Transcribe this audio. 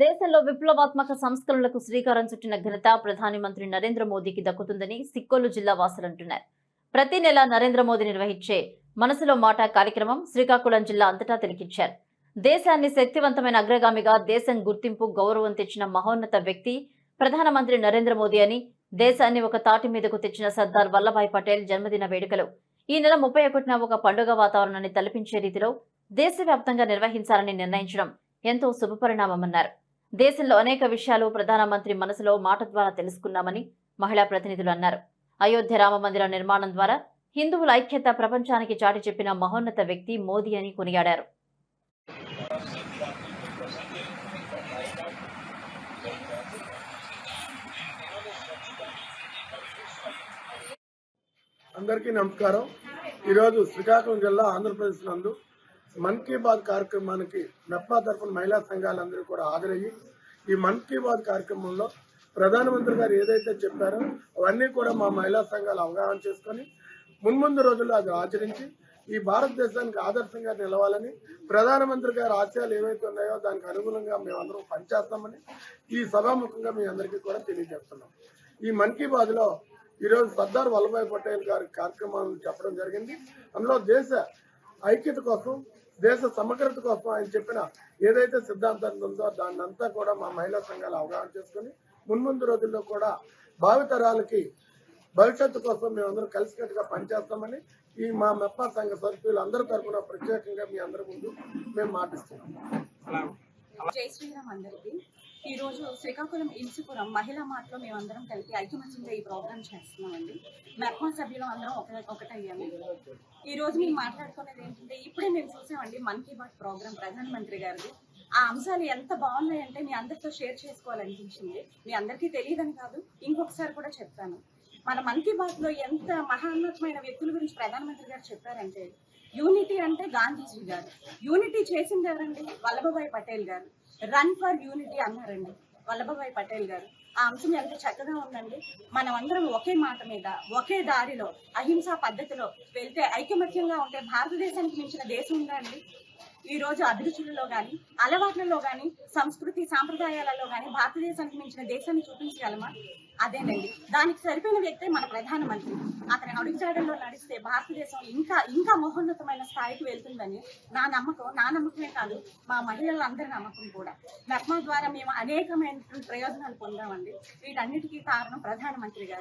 దేశంలో విప్లవాత్మక సంస్కరణలకు శ్రీకారం చుట్టిన ఘనత ప్రధాని మంత్రి నరేంద్ర మోదీకి దక్కుతుందని సిక్కోలు జిల్లా వాసులు అంటున్నారు. ప్రతి నెల నరేంద్ర మోదీ నిర్వహించే మనసులో మాట కార్యక్రమం శ్రీకాకుళం జిల్లా అంతటా తిలకించారు. దేశాన్ని శక్తివంతమైన అగ్రగామిగా దేశం గుర్తింపు గౌరవం తెచ్చిన మహోన్నత వ్యక్తి ప్రధానమంత్రి నరేంద్ర మోదీ అని దేశాన్ని ఒక తాటి మీదకు తెచ్చిన సర్దార్ వల్లభాయ్ పటేల్ జన్మదిన వేడుకలు. ఈ నెల ముప్పై ఒకటిన ఒక పండుగ వాతావరణాన్ని తలపించే రీతిలో దేశవ్యాప్తంగా నిర్వహించాలని నిర్ణయించడం ఎంతో శుభపరిణామమన్నారు. దేశంలో అనేక విషయాలు ప్రధానమంత్రి మనసులో మాట ద్వారా తెలుసుకున్నామని మహిళా ప్రతినిధులు అన్నారు. అయోధ్య రామ మందిర నిర్మాణం ద్వారా హిందువుల ఐక్యత ప్రపంచానికి చాటి చెప్పిన మహోన్నత వ్యక్తి మోదీ అని కొనియాడారు. అందరికీ నమస్కారం. ఈరోజు శ్రీకాకుళం జిల్లా ఆంధ్రప్రదేశ్ నందు మన్ కీ బాత్ కార్యక్రమానికి మెప్పా తరఫున మహిళా సంఘాలందరూ కూడా హాజరయ్యి ఈ మన్ కీ బాత్ కార్యక్రమంలో ప్రధానమంత్రి గారు ఏదైతే చెప్పారో అవన్నీ కూడా మా మహిళా సంఘాలు అవగాహన చేసుకొని మున్ముందు రోజుల్లో అది ఆచరించి ఈ భారతదేశానికి ఆదర్శంగా నిలవాలని ప్రధానమంత్రి గారి ఆశయాలు ఏవైతే ఉన్నాయో దానికి అనుగుణంగా మేమందరం పనిచేస్తామని ఈ సభాముఖంగా మీ అందరికీ కూడా తెలియజేస్తున్నాం. ఈ మన్ కీ బాత్లో ఈరోజు సర్దార్ వల్లభాయ్ పటేల్ గారి కార్యక్రమాలను చెప్పడం జరిగింది. అందులో దేశ ఐక్యత కోసం దేశ సమగ్రత కోసం ఆయన చెప్పిన ఏదైతే సిద్ధాంతం ఉందో దాన్ని అంతా కూడా మా మహిళా సంఘాలు అవగాహన చేసుకుని మున్ముందు రోజుల్లో కూడా భావితరాలకి భవిష్యత్తు కోసం మేమందరం కలిసికట్టుగా పనిచేస్తామని ఈ మా మెప్పా సంఘ సభ్యులు అందరి తరఫున ప్రత్యేకంగా మీ అందరి ముందు మేము మాటిస్తున్నాం. జై శ్రీరామ్ అందరికీ. ఈ రోజు శ్రీకాకుళం ఇన్సుపురం మహిళా మార్ట్లో మేమందరం కలిపి ఐకమత్యంగా ఈ ప్రోగ్రామ్ చేస్తున్నామండి. మెర్మా సభ్యులు అందరం ఒక ఒకటయ్యాము. ఈ రోజు మేము మాట్లాడుకునేది ఏంటంటే ఇప్పుడే మేము చూసామండి మన్ కీ బాత్ ప్రోగ్రామ్ ప్రధానమంత్రి గారిది. ఆ అంశాలు ఎంత బాగున్నాయంటే మీ అందరితో షేర్ చేసుకోవాలనిపించింది. మీ అందరికీ తెలియదని కాదు ఇంకొకసారి కూడా చెప్తాను. మన మన్ కీ బాత్లో ఎంత మహాన్నతమైన వ్యక్తుల గురించి ప్రధానమంత్రి గారు చెప్పారంటే యూనిటీ అంటే గాంధీజీ గారు. యూనిటీ చేసింది ఎవరండి? వల్లభభాయ్ పటేల్ గారు. రన్ ఫర్ యూనిటీ అన్నారండి వల్లభభాయ్ పటేల్ గారు. ఆ అంశం ఎంత చక్కగా ఉందండి. మనం అందరం ఒకే మాట మీద ఒకే దారిలో అహింసా పద్ధతిలో వెళ్తే ఐకమత్యంగా ఉంటే భారతదేశానికి మించిన దేశం ఉందా అండి? ఈ రోజు అభిరుచులలో గాని అలవాట్లలో గాని సంస్కృతి సాంప్రదాయాలలో గాని భారతదేశానికి మించిన దేశాన్ని చూపించగలమా? అదేనండి. దానికి సరిపోయిన వ్యక్తే మన ప్రధానమంత్రి. అతని అడుగుజాడల్లో నడిస్తే భారతదేశం ఇంకా ఇంకా మహోన్నతమైన స్థాయికి వెళ్తుందని నా నమ్మకం నా నమ్మకమే కాదు మా మహిళలందరి నమ్మకం కూడా. నర్మా ద్వారా మేము అనేకమైన ప్రయోజనాలు పొందామండి. వీటన్నిటికీ కారణం ప్రధానమంత్రి గారు.